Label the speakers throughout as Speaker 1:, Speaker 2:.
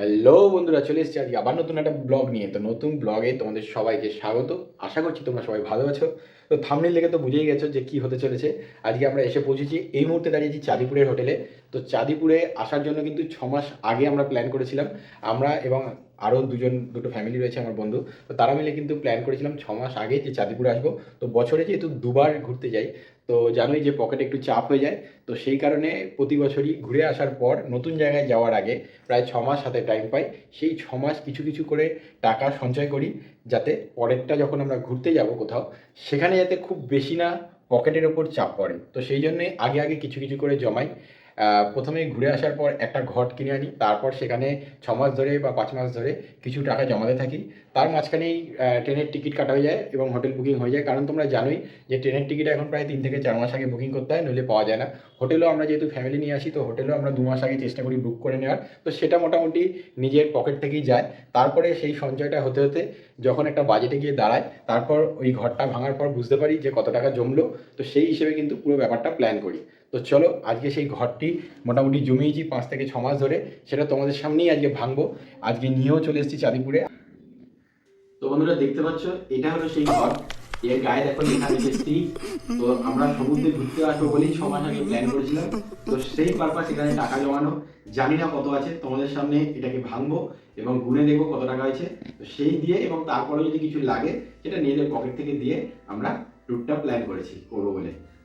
Speaker 1: Hello বন্ধুরা, চলে এসেছি আজকে আবার নতুন একটা ব্লগ নিয়ে। তো নতুন ব্লগে তোমাদের সবাইকে স্বাগত। আশা করছি তোমরা সবাই ভালো আছো। তো থামনেল দেখে তো বুঝেই গেছো যে কি হতে চলেছে। আজকে আমরা এসে পৌঁছেছি এই মুহূর্তে দাঁড়িয়েছি চাঁদিপুরের হোটেলে। তো চাঁদিপুরে আসার জন্য কিন্তু ছ মাস আগে আমরা প্ল্যান করেছিলাম। আমরা এবং আরও দুজন, দুটো ফ্যামিলি রয়েছে আমার বন্ধু। তো তারা মিলে কিন্তু প্ল্যান করেছিলাম ছ মাস আগে যে চাঁদিপুরে আসব। তো বছরে যেহেতু দুবার ঘুরতে যাই, তো জানোই যে পকেটে একটু চাপ হয়ে যায়। তো সেই কারণে প্রতি বছরই ঘুরে আসার পর নতুন জায়গায় যাওয়ার আগে প্রায় ছ মাস হাতে টাইম পাই। সেই ছ মাস কিছু কিছু করে টাকা সঞ্চয় করি, যাতে পরেরটা যখন আমরা ঘুরতে যাব কোথাও, সেখানে যাতে খুব বেশি না পকেটের ওপর চাপ পড়ে। তো সেই জন্যে আগে আগে কিছু কিছু করে জমাই। প্রথমে ঘুরে আসার পর একটা ঘট কিনে আনি, তারপর সেখানে ছ মাস ধরে বা পাঁচ মাস ধরে কিছু টাকা জমাতে থাকি। তার মাঝখানেই ট্রেনের টিকিট কাটা হয়ে যায় এবং হোটেল বুকিং হয়ে যায়। কারণ তোমরা জানোই যে ট্রেনের টিকিট এখন প্রায় তিন থেকে চার মাস আগে বুকিং করতে হয়, নইলে পাওয়া যায় না। হোটেলও আমরা যেহেতু ফ্যামিলি নিয়ে আসি, তো হোটেলও আমরা দু মাস আগে চেষ্টা করি বুক করে নেওয়ার। তো সেটা মোটামুটি নিজের পকেট থেকেই যায়। তারপরে সেই সঞ্চয়টা হতে হতে যখন একটা বাজেটে গিয়ে দাঁড়ায়, তারপর ওই ঘরটা ভাঙার পর বুঝতে পারি যে কত টাকা জমলো। তো সেই হিসেবে কিন্তু পুরো ব্যাপারটা প্ল্যান করি। তো চলো, আজকে সেই ঘরটি মোটামুটি জমিয়েছি পাঁচ থেকে ছ মাস ধরে। সেটা তোমাদের সামনেই আজকে ভাঙবো। আজকে নিয়েও চলে এসেছি চাঁদিপুরে। তো বন্ধুরা, দেখতে পাচ্ছ, এটা হলো সেই ঘর। এর গায়ে দেখো লেখা রয়েছে তো আমরা সমুদ্রে ঘুরতে আসব বলেই মাস আগে প্ল্যান করেছিলাম। তো সেই পারপাস এখানে টাকা জমানো। জানি না কত আছে, তোমাদের সামনে এটাকে ভাঙবো এবং গুনে দেখব কত টাকা হয়েছে। তো সেই দিয়ে এবং তারপরে যদি কিছু লাগে, সেটা নিজেদের পকেট থেকে দিয়ে আমরা ট্যুরটা প্ল্যান করেছি, করব বলে।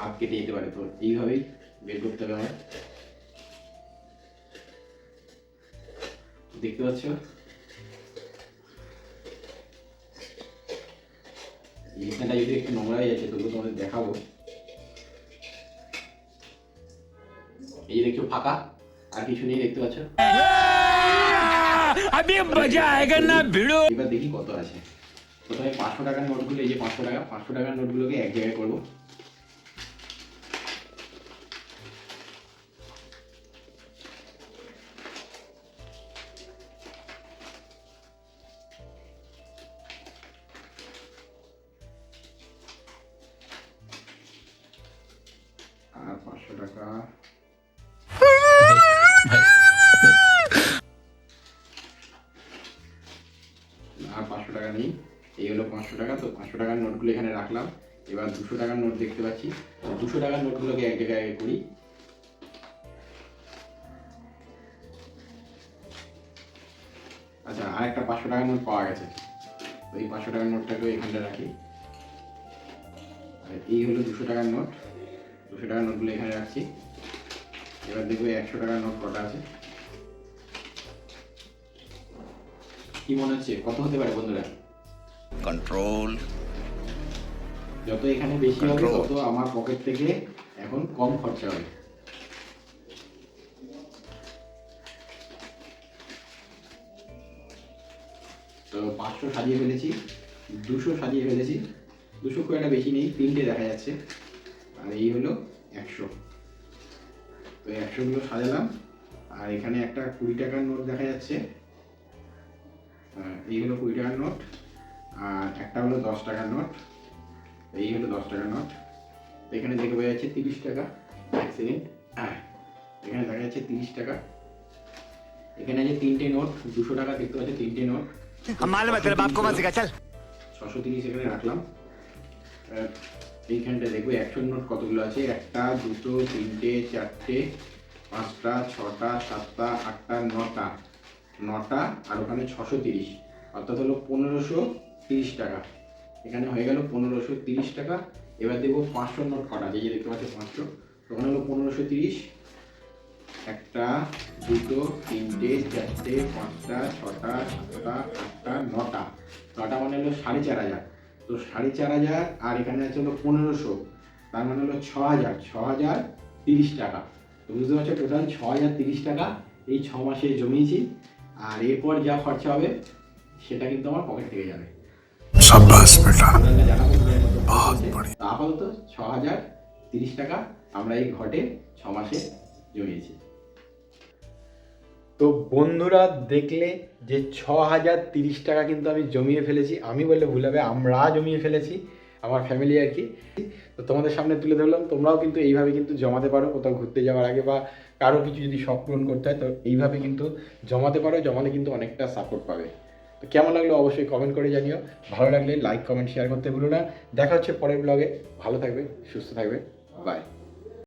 Speaker 1: হাত কেটে যেতে পারে। তো এইভাবেই বের করতে হবে আমার দেখতে পাচ্ছ? এইখানটা যদি একটু নোংরা হয়ে যাচ্ছে তবুও তোমাদের দেখাবো। এই যে দেখছ ফাঁকা আর কিছু নেই দেখতে পাচ্ছ? দেখি কত আছে। প্রথমে পাঁচশো টাকার নোটগুলো এই যে পাঁচশো টাকা পাঁচশো টাকার নোটগুলোকে এক জায়গায় করব। টাকা নেই। এই হলো পাঁচশো টাকা। তো পাঁচশো টাকার নোটগুলো এখানে রাখলাম। এবার দুশো টাকার নোট দেখতে পাচ্ছি। তো দুশো টাকার নোটগুলোকে এক জায়গায় করি। আচ্ছা আর একটা পাঁচশো টাকার নোট পাওয়া গেছে। তো এই পাঁচশো টাকার নোটটাকে এখানটা রাখি। আর এই হলো দুশো টাকার নোট। দুশো টাকার নোটগুলো এখানে রাখছি। এবার দেখব একশো টাকার নোট কটা আছে। কি মনে হচ্ছে? কত হতে পারে বন্ধুরা?
Speaker 2: কন্ট্রোল
Speaker 1: যত এখানে বেশি হবে তত আমার পকেট থেকে এখন কম খরচা হবে। তো পাঁচশো সাজিয়ে ফেলেছি দুশো সাজিয়ে ফেলেছি দুশো খুব একটা বেশি নেই তিনটে দেখা যাচ্ছে। আর এই হলো একশো। তো একশোগুলো সাজালাম আর এখানে একটা কুড়ি টাকার নোট দেখা যাচ্ছে। এই হলো কুড়ি টাকার নোট আর একটা হলো দশ টাকার নোট এই হলো দশ টাকার নোট এখানে দেখে বোঝা যাচ্ছে তিরিশ টাকা এক সেকেন্ড হ্যাঁ এখানে দেখা যাচ্ছে তিরিশ টাকা। এখানে যে তিনটে নোট দুশো টাকা দেখতে পাচ্ছি তিনটে নোট। ছশো তিরিশ এখানে রাখলাম। এইখানটা দেখব একশো নোট কতগুলো আছে? একটা দুটো তিনটে চারটে পাঁচটা ছটা সাতটা আটটা নটা। নটা আর ওখানে ছশো তিরিশ। অর্থাৎ হলো পনেরোশো তিরিশ টাকা। এখানে হয়ে গেল পনেরোশো তিরিশ টাকা। এবার দেখব পাঁচশো নোট কটা যে দেখতে পাচ্ছি পাঁচশো। ওখানে হলো পনেরোশো তিরিশ। একটা, দুটো, তিনটে, চারটে, পাঁচটা, ছটা, সাতটা, আটটা, নটা। নটা মানে হলো সাড়ে চার হাজার। তো সাড়ে চার হাজার আর এখানে আছে হলো পনেরোশো। তার মানে হলো ছ হাজার ছ হাজার তিরিশ টাকা। তো বুঝতে পারছ? টোটাল ছ হাজার তিরিশ টাকা এই ছ মাসে জমিয়েছি। আর এরপর যা খরচা হবে সেটা কিন্তু আমার পকেট থেকে যাবে। আপাতত ছ হাজার তিরিশ টাকা আমরা এই ঘটে ছ মাসে জমিয়েছি। তো বন্ধুরা দেখলে যে ছ হাজার তিরিশ টাকা কিন্তু আমি জমিয়ে ফেলেছি। আমি বললে ভুল হবে আমরা জমিয়ে ফেলেছি আমার ফ্যামিলি আর কি। তো তোমাদের সামনে তুলে ধরলাম তোমরাও কিন্তু এইভাবে কিন্তু জমাতে পারো কোথাও ঘুরতে যাওয়ার আগে বা কারও কিছু যদি শখ পূরণ করতে হয়, তো এইভাবে কিন্তু জমাতে পারো, জমালে কিন্তু অনেকটা সাপোর্ট পাবে। তো কেমন লাগল অবশ্যই কমেন্ট করে জানিও। ভালো লাগলে লাইক কমেন্ট শেয়ার করতে ভুলো না। দেখা হচ্ছে পরের ব্লগে ভালো থাকবে, সুস্থ থাকবে। বাই